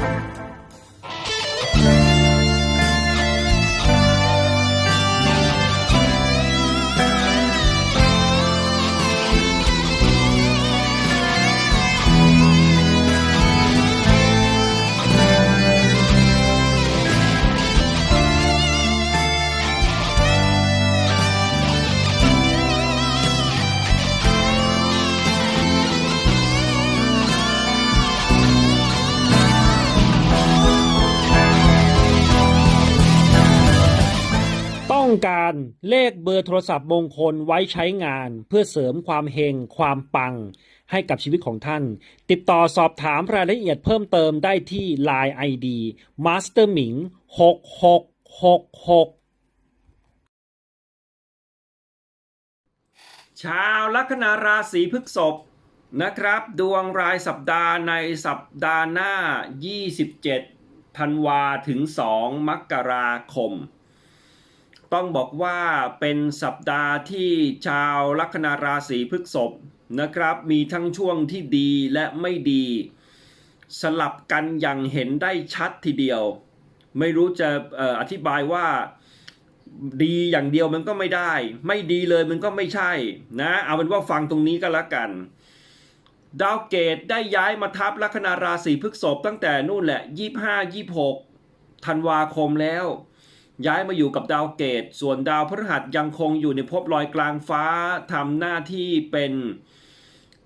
ต้อ การเลขเบอร์โทรศัพท์มงคลไว้ใช้งาน เพื่อเสริมความเฮงความปัง ให้กับชีวิตของท่าน ติดต่อสอบถามรายละเอียดเพิ่มเติมได้ที่ Line ID Master Ming 6666ชาวลัคนาราศีพฤษภนะครับ ดวงรายสัปดาห์ในสัปดาห์หน้า 27 ธันวาถึง 2 มกราคม ต้องบอกว่าเป็นสัปดาห์ที่ชาวลัคนาราศีพฤษภนะครับ มีทั้งช่วงที่ดีและไม่ดี สลับกันอย่างเห็นได้ชัดทีเดียว ไม่รู้จะอออธิบายว่าดีอย่างเดียวมันก็ไม่ได้ ไม่ดีเลยมันก็ไม่ใช่นะเอาเป็นว่าฟังตรงนี้ก็แล้วกัน ดาวเกตได้ย้ายมาทับลัคนาราศีพฤษภตั้งแต่นู่นแหละ 25 26ธันวาคมแล้ว ย้ายมาอยู่กับดาวเกต ส่วนดาวพฤหัสยังคงอยู่ในภพลอยกลางฟ้าทำหน้าที่เป็น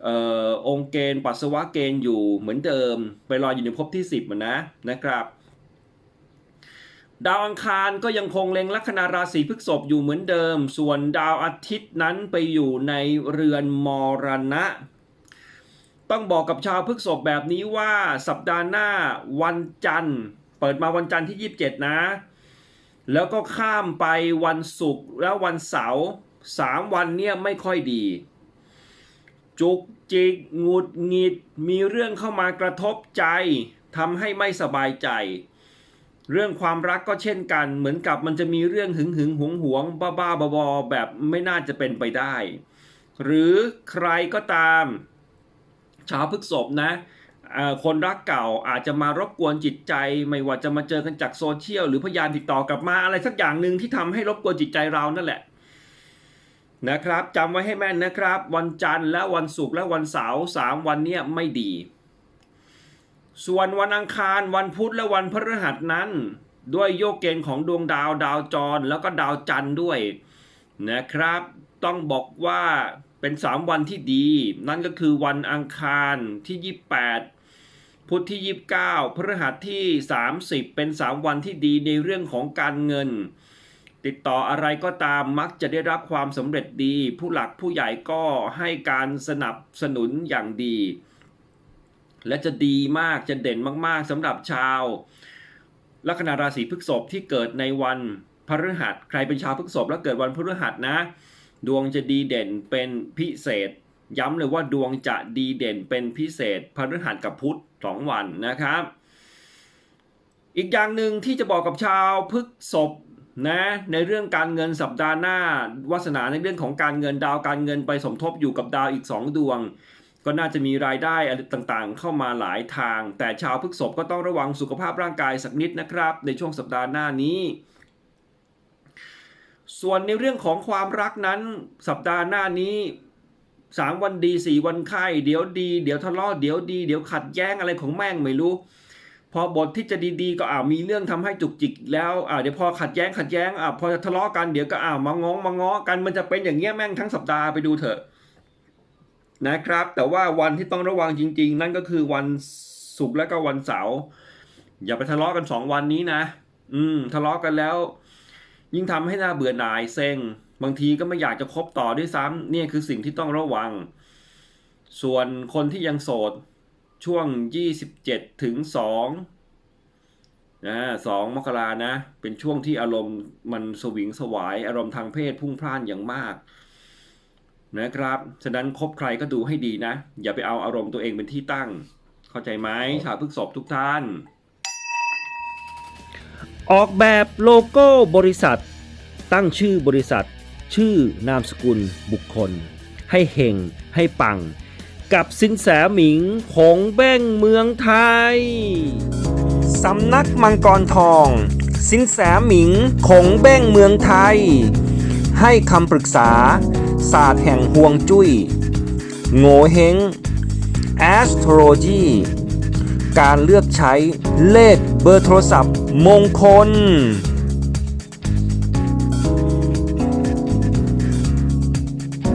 เอ่อองค์เกณฑ์ปัสสาวะเกณฑ์อยู่เหมือนเดิม ไปลอยอยู่ในภพที่ 10มันนะนะครับดาวอังคารก็ยังคงเล็งลัคนาราศีพฤษภอยู่เหมือนเดิม ส่วนดาวอาทิตย์นั้นไปอยู่ในเรือนมรณะ ต้องบอกกับชาวพฤษภแบบนี้ว่าสัปดาห์หน้าวันจันทร์ เปิดมาวันจันทร์ที่ 27 นะ แล้วก็ข้ามไปวันศุกร์แล้ววันเสาร์สามวันเนี่ยไม่ค่อยดี จุกจิกหงุดหงิดมีเรื่องเข้ามากระทบใจทำให้ไม่สบายใจ เรื่องความรักก็เช่นกัน เหมือนกับมันจะมีเรื่องหึงหึงหวงหวงบ้าบ้าบอแบบไม่น่าจะเป็นไปได้ หรือใครก็ตาม ชาวพฤกษภนะ คนรักเก่าอาจจะมารบกวนจิตใจ ไม่ว่าจะมาเจอกันจากโซเชียลหรือพยายามติดต่อกลับมาอะไรสักอย่างหนึ่งที่ทำให้รบกวนจิตใจเรานั่นแหละนะครับจำไว้ให้แม่นนะครับ วันจันทร์และวันศุกร์และวันเสาร์สามวันเนี้ยไม่ดี ส่วนวันอังคารวันพุธและวันพฤหัสนั้น ด้วยโยกเกณฑ์ของดวงดาวดาวจรแล้วก็ดาวจันทร์ด้วยนะครับ ต้องบอกว่าเป็น 3 วันที่ดี นั่นก็คือวันอังคารที่ 28 พุธที่ 29 พฤหัสที่ 30 เป็น 3 วันที่ดีในเรื่องของการเงิน ติดต่ออะไรก็ตามมักจะได้รับความสำเร็จดี ผู้หลักผู้ใหญ่ก็ให้การสนับสนุนอย่างดี และจะดีมากจะเด่นมากๆสำหรับชาวลัคนาราศีพฤษภที่เกิดในวันพฤหัส ใครเป็นชาวพฤษภแล้วเกิดวันพฤหัสนะ ดวงจะดีเด่นเป็นพิเศษ ย้ำเลยว่าดวงจะดีเด่นเป็นพิเศษพฤหัสกับพุธสองวันนะครับ อีกอย่างหนึ่งที่จะบอกกับชาวพฤกษภนะในเรื่องการเงินสัปดาห์หน้าวาสนาในเรื่องของการเงินดาวการเงินไปสมทบอยู่กับดาวอีก 2 ดวง ก็น่าจะมีรายได้อะไรต่างๆ เข้ามาหลายทาง แต่ชาวพฤกษภก็ต้องระวังสุขภาพร่างกายสักนิดนะครับ ในช่วงสัปดาห์หน้านี้ ส่วนในเรื่องของความรักนั้นสัปดาห์หน้านี้ สามวันดีสี่วันไข้เดี๋ยวดี เดี๋ยวทะเลาะเดี๋ยวดี เดี๋ยวขัดแย้งอะไรของแม่งไม่รู้ พอบทที่จะดีๆ ก็อ่ามีเรื่องทำให้จุกจิกแล้วอ่าเดี๋ยวพอขัดแย้งขัดแย้งอ่าพอจะทะเลาะกันเดี๋ยวก็อ่ามางงมางอกันมันจะเป็นอย่างเงี้ยแม่งทั้งสัปดาห์ไปดูเถอะนะครับ แต่ว่าวันที่ต้องระวังจริง ๆ นั่นก็คือวันศุกร์และก็วันเสาร์อย่าไปทะเลาะกันสองวันนี้นะ อืม ทะเลาะกันแล้ว ยิ่งทำให้หน่าเบื่อหน่ายเซ็ง บางทีก็ไม่อยากจะคบต่อด้วยซ้ำเนี่ยคือสิ่งที่ต้องระวัง ส่วนคนที่ยังโสดช่วง 27 ถึง 2 นะสองมกรานะ เป็นช่วงที่อารมณ์มันสวิงสวาย อารมณ์ทางเพศพุ่งพล่านอย่างมากนะครับ ฉะนั้นคบใครก็ดูให้ดีนะ อย่าไปเอาอารมณ์ตัวเองเป็นที่ตั้ง เข้าใจไหมชาวพฤกษภทุกท่าน ออกแบบโลโก้บริษัท ตั้งชื่อบริษัท ชื่อนามสกุลบุคคล ให้เฮงให้ปัง กับสินแสหมิงของแบ้งเมืองไทย สำนักมังกรทอง สินแสหมิงคงเบ้งเมืองไทย ให้คำปรึกษา ศาสตร์แห่งห่วงจุย้ย โงเฮง astrology การเลือกใช้เลขเบอร์โทรศัพท์มงคล